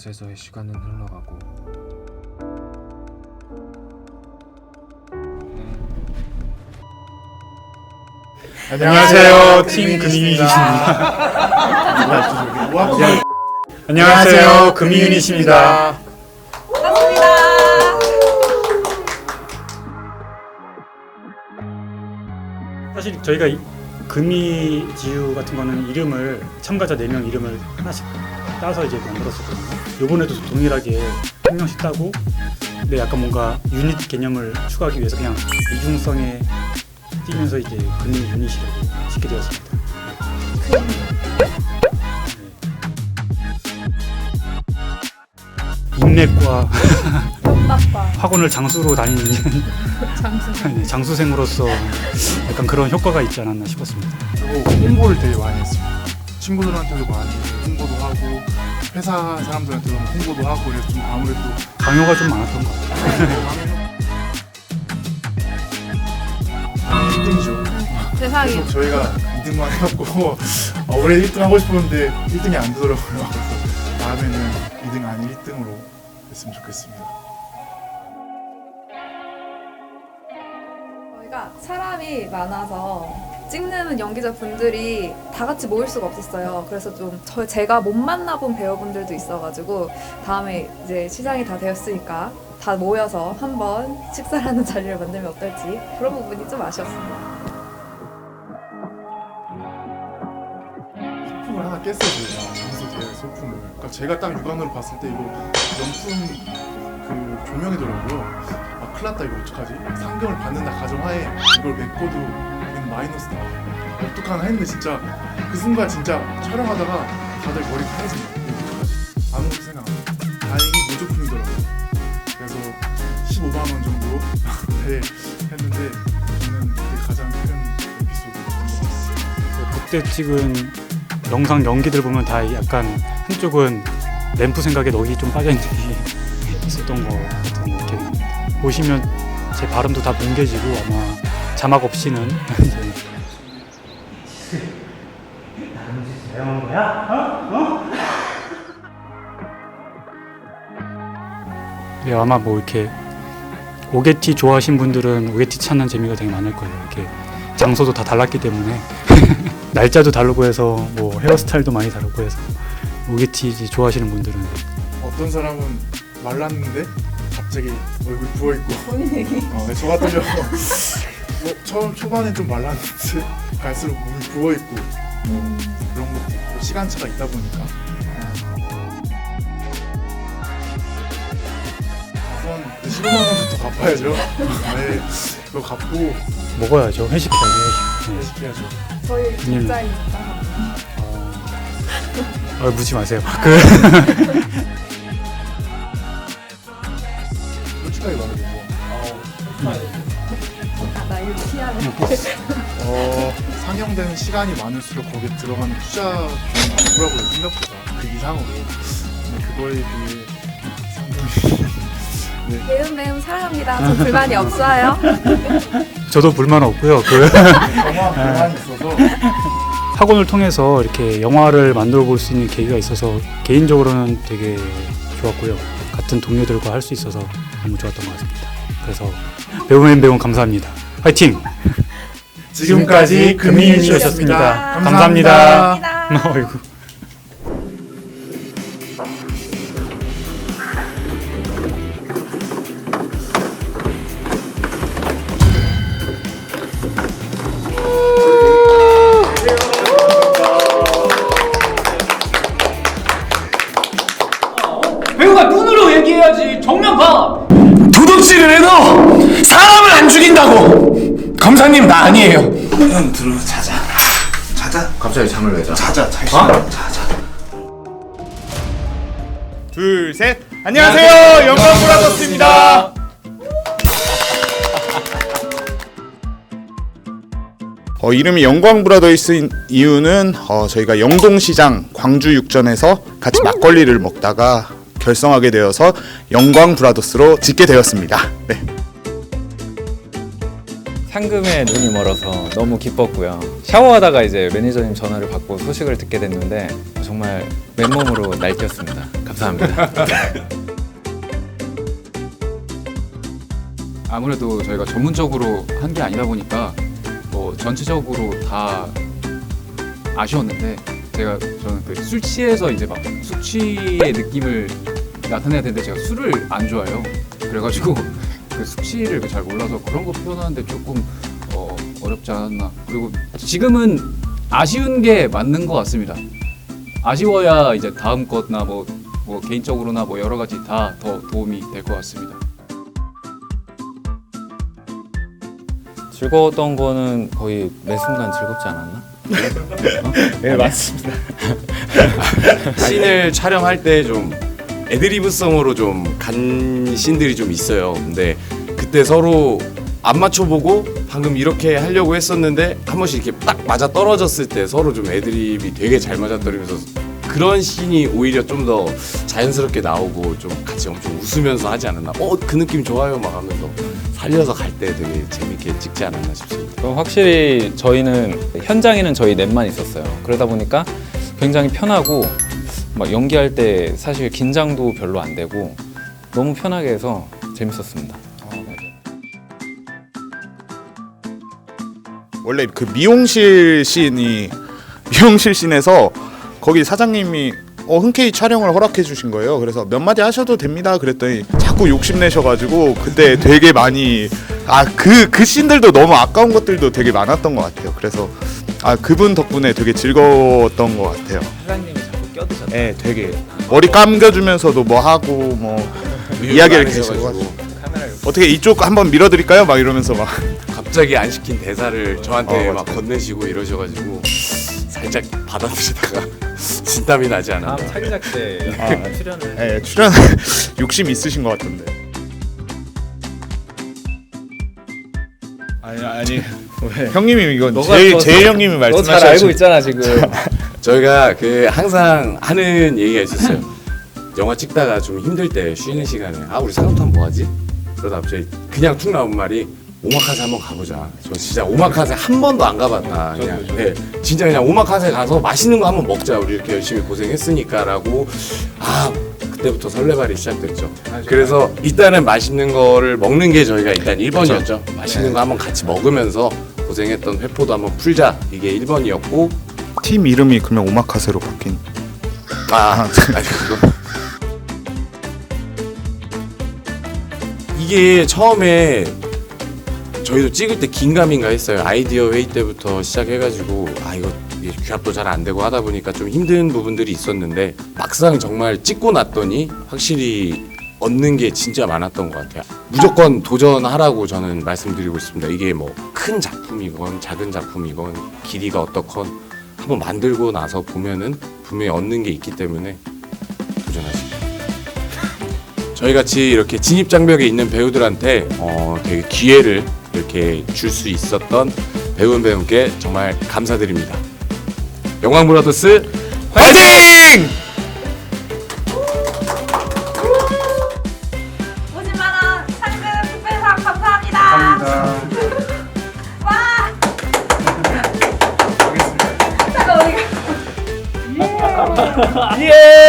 그렇게 이곳에서의 시간은 흘러가고 안녕하세요. 팀 금이윤이십니다. 안녕하세요. 금이윤이십니다. 반갑습니다. 사실 저희가 이- 금이지유 같은 거는 이름을 참가자 4명 이름을 하나씩 따서 이제 만들었었거든요. 이번에도 동일하게 한 명씩 따고 근데 약간 뭔가 유닛 개념을 추가하기 위해서 그냥 이중성에 띄면서 이제 금이 유닛이라고 짓게 되었습니다. 네. 인맥과 학원을 장수로 다니는 장수. 네, 장수생으로서 약간 그런 효과가 있지 않았나 싶었습니다. 그리고 홍보를 되게 많이 했어요. 친구들한테도 많이 홍보도 하고 회사 사람들한테도 홍보도 하고 그래서 좀 아무래도 강요가 좀 많았던 것 같아요. 1등이죠. 세상에 계속 저희가 2등만 해갖고 어, 올해 1등 하고 싶었는데 1등이 안 되더라고요. 그래서 다음에는 2등 아닌 1등으로 했으면 좋겠습니다. 사람이 많아서 찍는 연기자 분들이 다 같이 모일 수가 없었어요. 그래서 좀 저 제가 못 만나본 배우분들도 있어가지고 다음에 이제 시장이 다 되었으니까 다 모여서 한번 식사하는 자리를 만들면 어떨지 그런 부분이 좀 아쉬웠습니다. 소품을 하나 깼어요 저희가 장소 대회 소품을. 그러니까 제가 딱 육안으로 봤을 때 이거 명품 그 조명이더라고요. 아 큰일 났다 이거 어떡하지? 상금을 받는다 가정하에 이걸 메꿔도 이건 마이너스다. 어떡하나 했는데 진짜 그 순간 진짜 촬영하다가 다들 머리 거예요. 이거? 아무것도 생각 안 해요. 다행히 무조건이더라고요. 그래서 15만 원 정도 네, 했는데 저는 그게 가장 큰 에피소드였던. 그때 찍은 영상 연기들 보면 다 약간 한쪽은 램프 생각에 넋이 좀 빠져있는 보시면 제 발음도 다 뭉개지고 아마 자막 없이는 이제 네, 아마 뭐 이렇게 오게티 좋아하신 분들은 오게티 찾는 재미가 되게 많을 거예요. 이렇게 장소도 다 달랐기 때문에 날짜도 다르고 해서 뭐 헤어스타일도 많이 다르고 해서 오게티 좋아하시는 분들은 어떤 사람은 말랐는데 갑자기 얼굴 부어 있고 본인 얘기. 어, 저 같은 경우 뭐 처음 초반에 좀 말랐는데 갈수록 몸이 부어 있고 뭐 그런 것도 있고 시간차가 있다 보니까 우선 15만 원부터 갚아야죠. 네, 그거 갚고 먹어야죠. 회식해야죠. 네. 회식해야죠. 저희 음. 직자입니다. 어, 어, 묻지 마세요. 그 어, 상영되는 시간이 많을수록 거기에 들어가는 투자 비용이 많더라고요 생각보다 그 이상으로 근데 그거에 비해 상금이 네, 매운 매운 사랑합니다. 저 불만이 없어요. 저도 불만 없고요. 그 영화 불만이 있어서 학원을 통해서 이렇게 영화를 만들어 볼 수 있는 계기가 있어서 개인적으로는 되게 좋았고요. 같은 동료들과 할 수 있어서 너무 좋았던 것 같습니다. 그래서 배우맨 배운 감사합니다. 화이팅! 지금까지 금이윤이었습니다. 감사합니다. 감사합니다. 어이구. 검사님 나 아니에요. 형 들어 자자 자자 갑자기 잠을 왜 자? 자자 잘 어? 자자 둘 셋. 안녕하세요 영광 브라더스입니다. 어, 이름이 영광 브라더스인 이유는 어, 저희가 영동시장 광주 육전에서 같이 막걸리를 먹다가 결성하게 되어서 영광 브라더스로 짓게 되었습니다. 네. 상금에 눈이 멀어서 너무 기뻤고요. 샤워하다가 이제 매니저님 전화를 받고 소식을 듣게 됐는데 정말 맨몸으로 날뛰었습니다. 감사합니다. 아무래도 저희가 전문적으로 한 게 아니다 보니까 뭐 전체적으로 다 아쉬웠는데 제가 저는 그 술 취해서 이제 막 숙취의 느낌을 나타내야 되는데 제가 술을 안 좋아해요. 그래가지고 그 숙취를 잘 몰라서 그런 거 표현하는데 조금 어, 어렵지 않았나. 그리고 지금은 아쉬운 게 맞는 것 같습니다. 아쉬워야 이제 다음 것나 뭐, 뭐 개인적으로나 뭐 여러 가지 다 더 도움이 될 것 같습니다. 즐거웠던 거는 거의 매 순간 즐겁지 않았나? 네 맞습니다. 씬을 촬영할 때좀 애드리브성으로 좀간 씬들이 좀 있어요. 근데 그때 서로 안 맞춰보고 방금 이렇게 하려고 했었는데 한 번씩 이렇게 딱 맞아 떨어졌을 때 서로 좀 애드립이 되게 잘 맞아 떨어지면서 그런 씬이 오히려 좀 더 자연스럽게 나오고 좀 같이 엄청 웃으면서 하지 않았나. 어 그 느낌 좋아요 막 하면서 살려서 갈 때 되게 재밌게 찍지 않았나 싶습니다. 그럼 확실히 저희는 현장에는 저희 넷만 있었어요. 그러다 보니까 굉장히 편하고 막 연기할 때 사실 긴장도 별로 안 되고 너무 편하게 해서 재밌었습니다. 원래 그 미용실 씬이 미용실 씬에서 거기 사장님이 어, 흔쾌히 촬영을 허락해 주신 거예요. 그래서 몇 마디 하셔도 됩니다. 그랬더니 자꾸 욕심내셔가지고 그때 되게 많이 아 그그 씬들도 너무 아까운 것들도 되게 많았던 것 같아요. 그래서 아 그분 덕분에 되게 즐거웠던 것 같아요. 사장님이 자꾸 껴드셨다. 네, 되게 머리 감겨주면서도 뭐 하고 뭐 이야기를 계속 하시고 어떻게 이쪽 한번 밀어드릴까요? 막 이러면서 막 갑자기 안 시킨 대사를 저한테 어, 막. 건네시고 이러셔가지고 살짝 받아드시다가 진땀이 나지 않았나. 다음 차기작 때 아, 출연을 네, 출연 욕심 있으신 것 같은데. 아니 아니 형님이 이건 제일 더- 제일 형님이 너잘 말씀하셔야지. 알고 있잖아 지금. 저희가 그 항상 하는 얘기가 있었어요. 영화 찍다가 좀 힘들 때 쉬는 시간에 아 우리 상암탄 뭐 하지? 그러다 갑자기 그냥 툭 나온 말이 오마카세 한번 가보자. 저 진짜 오마카세 한 번도 안 가봤다. 그냥 네, 진짜 그냥 오마카세 가서 맛있는 거 한번 먹자. 우리 이렇게 열심히 고생했으니까라고 아 그때부터 설레발이 시작됐죠. 그래서 일단은 맛있는 거를 먹는 게 저희가 일단 1번이었죠. 맛있는 거 한번 같이 먹으면서 고생했던 회포도 한번 풀자. 이게 1번이었고 팀 이름이 그러면 오마카세로 바뀐. 아, 아니 그거 이게 처음에 저희도 찍을 때 긴가민가 했어요. 아이디어 회의 때부터 시작해가지고 아 이거 이게 규합도 잘 안 되고 하다 보니까 좀 힘든 부분들이 있었는데 막상 정말 찍고 났더니 확실히 얻는 게 진짜 많았던 것 같아요. 무조건 도전하라고 저는 말씀드리고 싶습니다. 이게 뭐 큰 작품이건 작은 작품이건 길이가 어떻건 한번 만들고 나서 보면은 분명히 얻는 게 있기 때문에 도전하시죠. 저희 같이 이렇게 진입 장벽에 있는 배우들한테 어, 되게 기회를 이렇게 줄 수 있었던 배우분 배우께 정말 감사드립니다. 영광 브라더스 화이팅! 어디 가? 예! 예!